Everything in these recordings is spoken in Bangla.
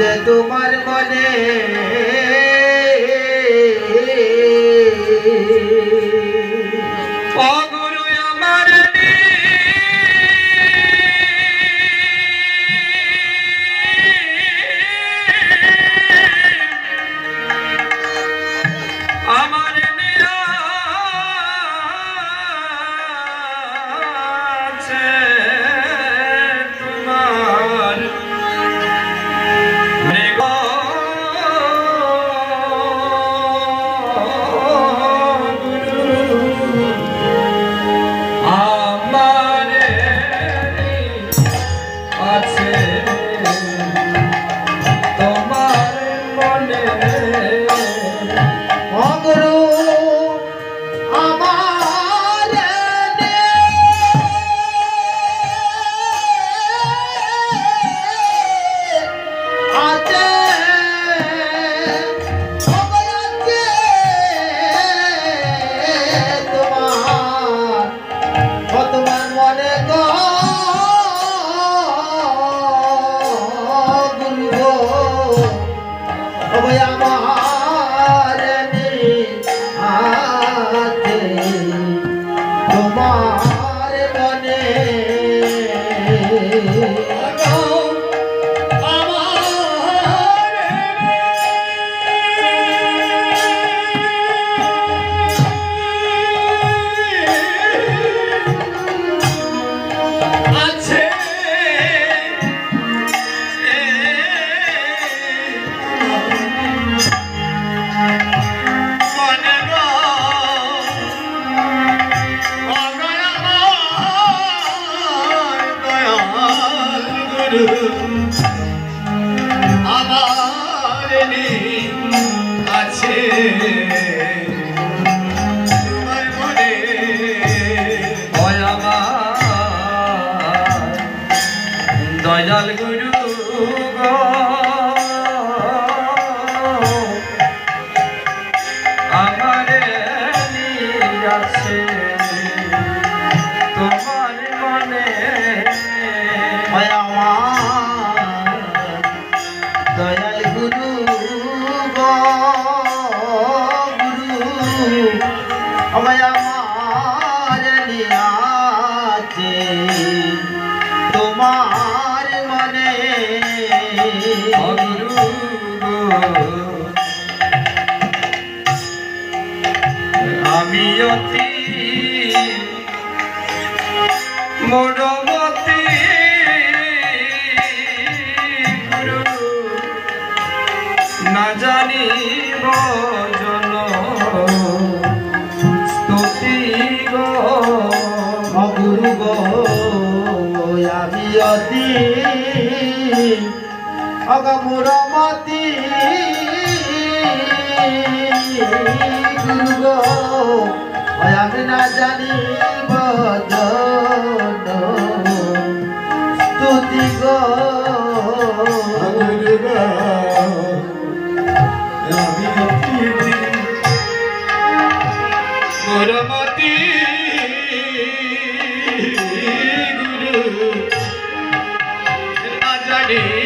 যে তোমার আমি অতি মোড়মতি গুরু, না জানিব জন, স্তুতি গো গুরু গো আমি অতি অগ মোড়মতি গো আমি না জানি স্তুতি গো। গুরমতি গুরু না জানি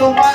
the one.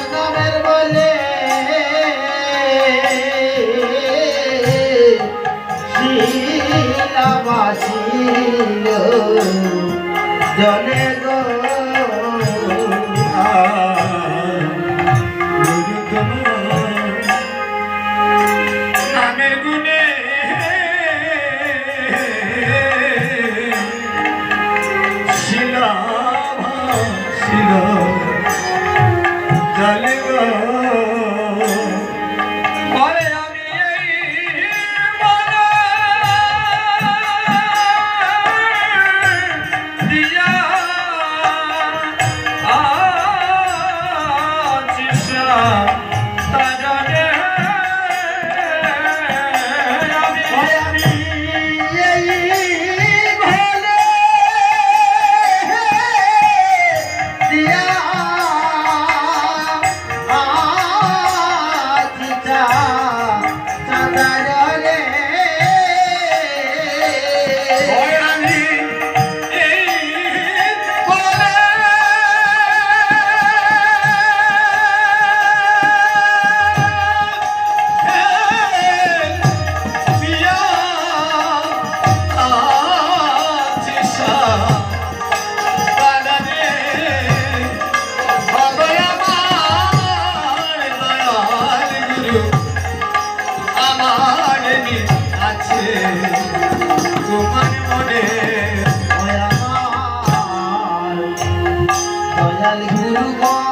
Hallelujah.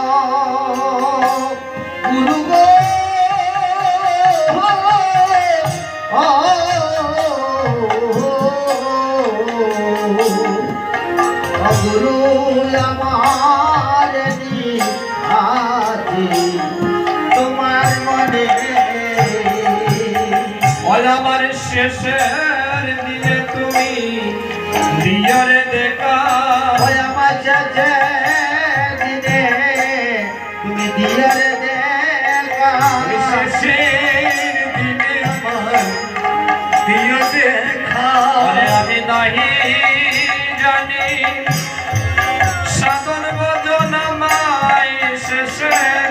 শেষের দিনে আমার দিও দেখা। আমি নাহি জানি সাধন বদন আমায় শেষের